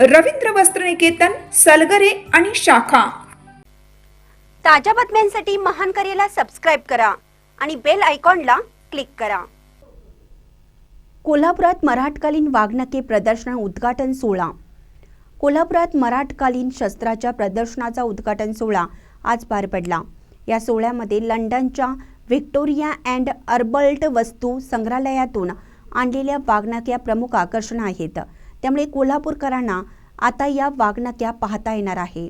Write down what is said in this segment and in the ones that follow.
रवींद्र वस्त्रनिकेतन सलगरे आणि शाखा. ताज्या बातम्यांसाठी महान करेला सबस्क्राईब करा आणि बेल आयकॉनला क्लिक करा. कोल्हापुरात मराठकालीन वाघनखे प्रदर्शन उद्घाटन सोहळा. कोल्हापुरात मराठकालीन शस्त्राच्या प्रदर्शनाचा उद्घाटन सोहळा आज पार पडला. या सोहळ्यामध्ये लंडनच्या व्हिक्टोरिया अँड अर्बल्ट वस्तू संग्रहालयातून आणलेल्या वाघनख्या प्रमुख आकर्षण आहेत. त्यामुळे कोल्हापूरकरांना आता या वागणक्या पाहता येणार आहे.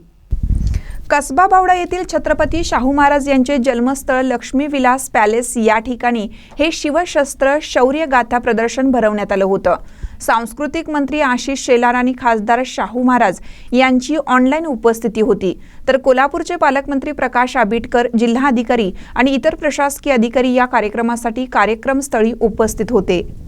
कसबा बावडा येथील छत्रपती शाहू महाराज यांचे जन्मस्थळ लक्ष्मी विलास पॅलेस या ठिकाणी हे शिवशस्त्र शौर्य गाथा प्रदर्शन भरवण्यात आलं होतं. सांस्कृतिक मंत्री आशिष शेलार आणि खासदार शाहू महाराज यांची ऑनलाईन उपस्थिती होती. तर कोल्हापूरचे पालकमंत्री प्रकाश आबिटकर जिल्हाधिकारी आणि इतर प्रशासकीय अधिकारी या कार्यक्रमासाठी कार्यक्रमस्थळी उपस्थित होते.